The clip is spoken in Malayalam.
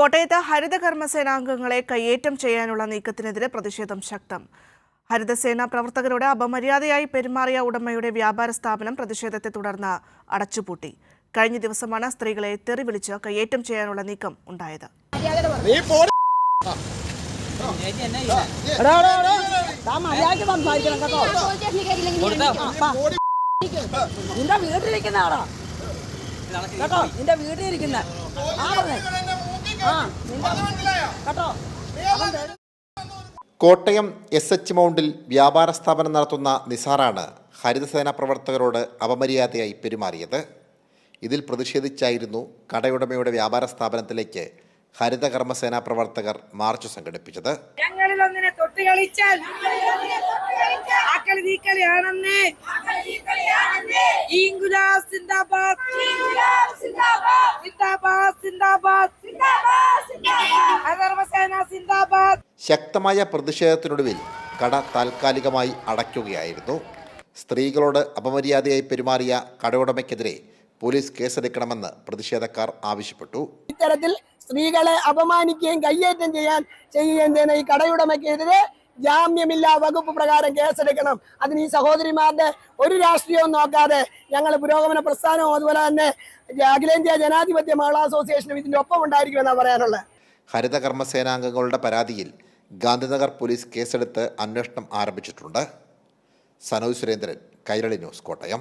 കോട്ടയത്ത് ഹരിത കർമ്മസേനാംഗങ്ങളെ കയ്യേറ്റം ചെയ്യാനുള്ള നീക്കത്തിനെതിരെ പ്രതിഷേധം ശക്തം. ഹരിതസേന പ്രവർത്തകരോട് അപമര്യാദയായി പെരുമാറിയ ഉടമയുടെ വ്യാപാര സ്ഥാപനം പ്രതിഷേധത്തെ തുടർന്ന് അടച്ചുപൂട്ടി. കഴിഞ്ഞ ദിവസമാണ് സ്ത്രീകളെ തെറി വിളിച്ച് കയ്യേറ്റം ചെയ്യാനുള്ള നീക്കം ഉണ്ടായത്. നിന്റെ വീട്ടിലിരിക്കുന്ന ആളാ. കേട്ടോ നിന്റെ വീട്ടിലിരിക്കുന്ന ആ പറഞ്ഞേ? കോട്ടയം എസ് എച്ച് മൗണ്ടിൽ വ്യാപാര സ്ഥാപനം നടത്തുന്ന നിസാറാണ് ഹരിതസേന പ്രവർത്തകരോട് അപമര്യാദയായി പെരുമാറിയത്. ഇതിൽ പ്രതിഷേധിച്ചായിരുന്നു കടയുടമയുടെ വ്യാപാര സ്ഥാപനത്തിലേക്ക് ഹരിത കർമ്മസേനാ പ്രവർത്തകർ മാർച്ച് സംഘടിപ്പിച്ചത്. ഞങ്ങളിലൊന്നിനെ തൊട്ട് കളിച്ചാൽ ആക്കളി നീക്കളിയാണെന്ന് ഇൻഗുലാബ് സിന്ദാബാദ്. സിന്ദാബാദ്. സിന്ദാബാദ്. ശക്തമായ പ്രതിഷേധത്തിനൊടുവിൽ കട താൽക്കാലികമായി അടയ്ക്കുകയായിരുന്നു. സ്ത്രീകളോട് അപമര്യാദയായി പെരുമാറിയ കടയുടമയ്ക്കെതിരെ പോലീസ് കേസെടുക്കണമെന്ന് പ്രതിഷേധക്കാർ ആവശ്യപ്പെട്ടു. ഇത്തരത്തിൽ സ്ത്രീകളെ അപമാനിക്കുകയും കയ്യേറ്റം ചെയ്യാൻ ചെയ്യുകയും ചെയ്യുന്ന ഈ കടയുടമയ്ക്കെതിരെ ജാമ്യമില്ലാ വകുപ്പ് പ്രകാരം കേസെടുക്കണം. അതിന് ഈ സഹോദരിമാരുടെ ഒരു രാഷ്ട്രീയവും നോക്കാതെ ഞങ്ങൾ പുരോഗമന പ്രസ്ഥാനവും അതുപോലെ തന്നെ അഖിലേന്ത്യാ ജനാധിപത്യ മഹിളാ അസോസിയേഷനും ഇതിന്റെ ഒപ്പം ഉണ്ടായിരിക്കുമെന്നാണ് പറയാനുള്ളത്. ഹരിതകർമ്മ സേനാംഗങ്ങളുടെ പരാതിയിൽ ഗാന്ധിനഗർ പോലീസ് കേസെടുത്ത് അന്വേഷണം ആരംഭിച്ചിട്ടുണ്ട്. സനോജ് സുരേന്ദ്രൻ കൈരളി ന്യൂസ് കോട്ടയം.